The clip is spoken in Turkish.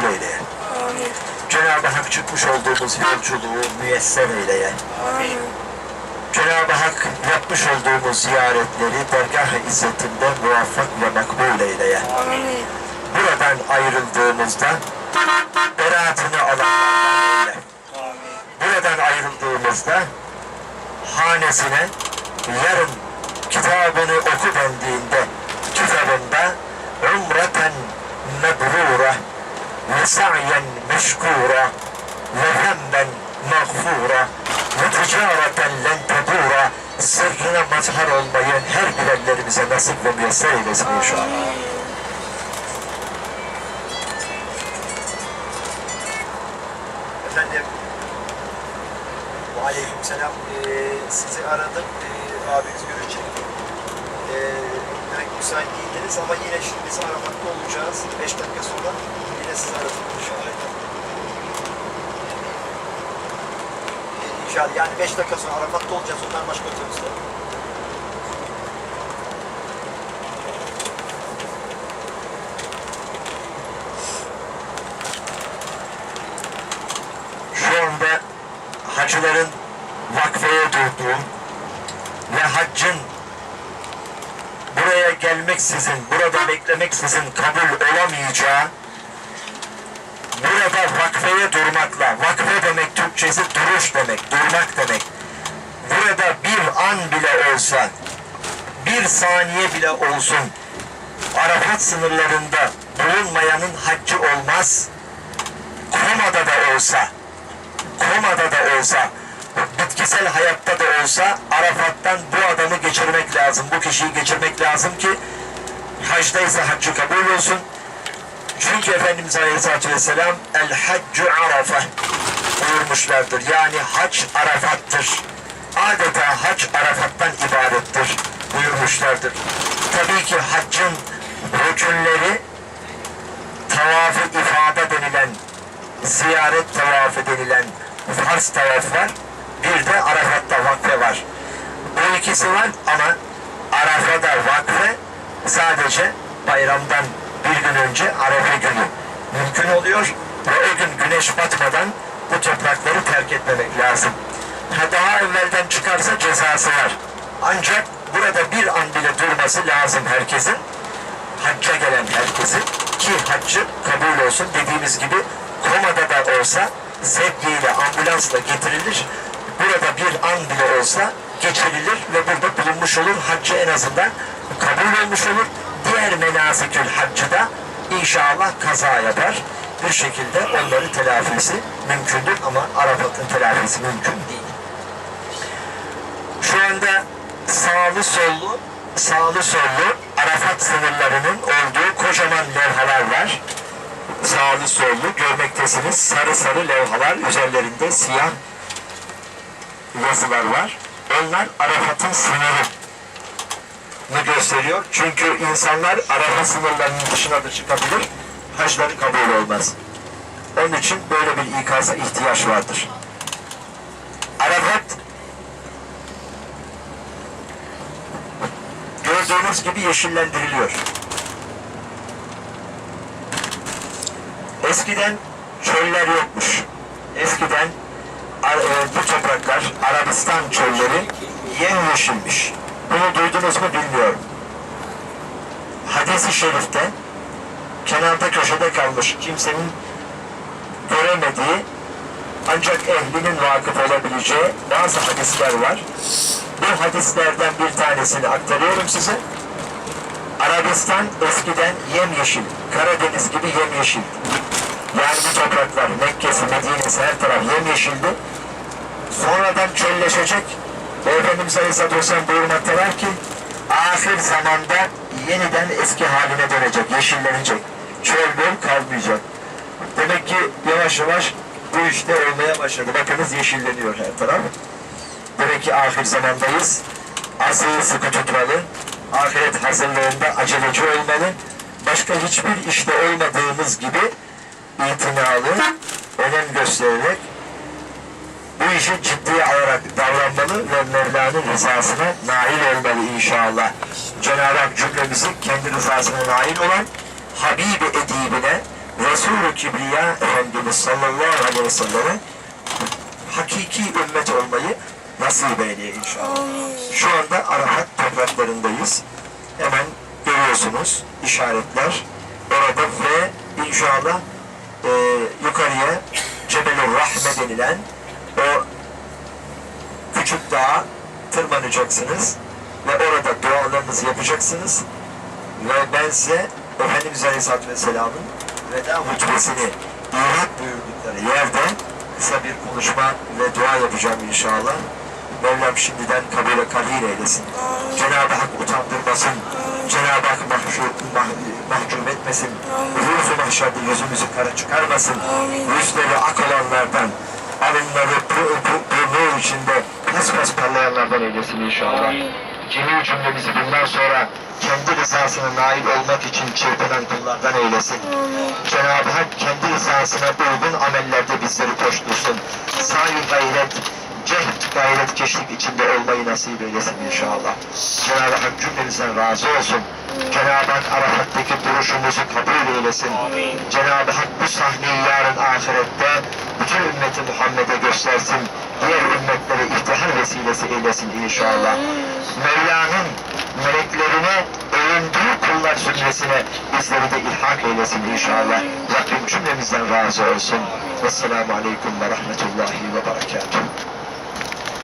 kabul eyle. Amin. Cenab-ı Hak çıkmış olduğumuz yolculuğu müyesser eyleye. Amin. Cenab-ı Hak yapmış olduğumuz ziyaretleri dergah-ı izzetinde muvaffak ve makbul eyleye. Amin. Buradan ayrıldığımızda beraatini alanlardan eyle. Buradan ayrıldığımızda hanesine yarın kitabını oku dendiğinde kitabında umreten mebrura ve hemmen mağfura ve ticareten len tebura sırrına mazhar olmayı her bilenlerimize nasip ve müyesser eylesin inşallah. Efendim, aleyküm selam. Ee, sizi aradım, ee, abiniz görecek. Ee, pek müsait değildiniz ama yine şimdi biz aramakta olacağız. Beş dakika sonra yine sizi aradım inşallah. İnşallah yani beş dakika sonra Arafat'ta olacağız. Ondan başka otobüste. şu anda hacıların vakfeye durduğu ve haccın gelmeksizin, burada beklemeksizin kabul olamayacağı burada vakfeye durmakla, vakfe demek Türkçesi duruş demek, durmak demek. Burada bir an bile olsa, bir saniye bile olsun Arafat sınırlarında bulunmayanın haccı olmaz. Komada da olsa, komada da olsa, bitkisel hayatta da olsa Arafat'tan bu lazım. Bu kişiyi geçirmek lazım ki hacda ise haccı kabul olsun. Çünkü Efendimiz Aleyhisselatü Vesselam El haccu arafa buyurmuşlardır. Yani hac Arafat'tır. Adeta hac Arafat'tan ibarettir buyurmuşlardır. Tabii ki haccın rükünleri tavaf-ı ifade denilen ziyaret tavafı denilen farz tavaf var. Bir de Arafat'ta vakfe var. Bu ikisi var ama Arafa'da vakfe sadece bayramdan bir gün önce Arafa günü mümkün oluyor ve o gün güneş batmadan bu toprakları terk etmemek lazım. Ha daha evvelden çıkarsa cezası var. Ancak burada bir an bile durması lazım herkesin hacca gelen herkesin ki haccı kabul olsun dediğimiz gibi komada da olsa sevgiyle ambulansla getirilir. Burada bir an bile olsa geçirilir ve burada bulunmuş olur. Haccı en azından kabul olmuş olur. Diğer menasikül haccı da inşallah kaza yapar. Bir şekilde onların telafisi mümkündür ama Arafat'ın telafisi mümkün değil. Şu anda sağlı sollu, sağlı sollu Arafat sınırlarının olduğu kocaman levhalar var. Sağlı sollu görmektesiniz. Sarı sarı levhalar üzerlerinde siyah yazılar var. Onlar Arafat'ın sınırı gösteriyor. Çünkü insanlar Arafat sınırlarının dışına da çıkabilir. Hacları kabul olmaz. Onun için böyle bir ikaza ihtiyaç vardır. Arafat gördüğünüz gibi yeşillendiriliyor. Eskiden çöller yokmuş. Eskiden e, bu topraklar Arabistan çölleri yemyeşilmiş. Bunu duydunuz mu bilmiyorum. Hadis-i şerifte kenarda köşede kalmış kimsenin göremediği ancak ehlinin vakıf olabileceği bazı hadisler var. Bu hadislerden bir tanesini aktarıyorum size. Arabistan eskiden yemyeşil, Karadeniz gibi yemyeşil. Yani bu topraklar Mekke'si, Medine'si her taraf yemyeşildi. Sonradan çölleşecek Efendimiz Aleyhisselatü Vesselam buyurmaktalar ki ahir zamanda yeniden eski haline dönecek, yeşillenecek. Çöl bol kalmayacak. Demek ki yavaş yavaş bu işte olmaya başladı. Bakınız yeşilleniyor her taraf. Demek ki ahir zamandayız. Asıyı sıkı tutmalı. Ahiret hazırlığında aceleci olmalı. Başka hiçbir işte olmadığımız gibi itinalı, önem göstererek bu işi ciddiye alarak davranmalı ve Mevla'nın rızasına nail olmalı inşallah. Cenab-ı Hak cümlemizi kendi rızasına nail olan Habibi edibine Resulü Kibriya Efendimiz sallallahu aleyhi ve selleme hakiki ümmet olmayı nasip eyleye inşallah. Şu anda Arafat topraklarındayız. Hemen görüyorsunuz işaretler orada ve inşallah e, yukarıya Cebelur Rahme denilen o küçük dağa tırmanacaksınız ve orada dualarınızı yapacaksınız ve ben size Efendimiz Aleyhisselatü Vesselam'ın veda hutbesini irat buyurdukları yerde kısa bir konuşma ve dua yapacağım inşallah. Mevlam şimdiden kabule kadir eylesin. Cenab-ı Hak utandırmasın. Cenab-ı Hak mahcup, mah, mahcup etmesin. Ruhu mahşerde yüzümüzü kara çıkarmasın. Yüzleri ak olanlardan, bu, bu, burnu içinde pas parlayanlardan eylesin inşallah. Cemil cümlemizi bundan sonra kendi rızasına nail olmak için çırpınan kullardan eylesin. Cenab-ı Hak kendi rızasına uygun amellerde bizleri koştursun. Sahi gayret, cehd gayret keşlik içinde olmayı nasip eylesin inşallah. Cenab-ı Hak cümlemizden razı olsun. Cenab-ı Hak Arafat'taki duruşumuzu kabul eylesin. Cenab-ı Hak bu sahneyi yarın ahirette bütün ümmeti Muhammed'e göstersin. Diğer ümmetlere iftihar vesilesi eylesin inşallah. Mevla'nın meleklerine övündüğü kullar zümresine bizleri de ilhak eylesin inşallah. Rabbim cümlemizden razı olsun. Vesselamu Aleyküm ve Rahmetullahi ve Berekatuhu.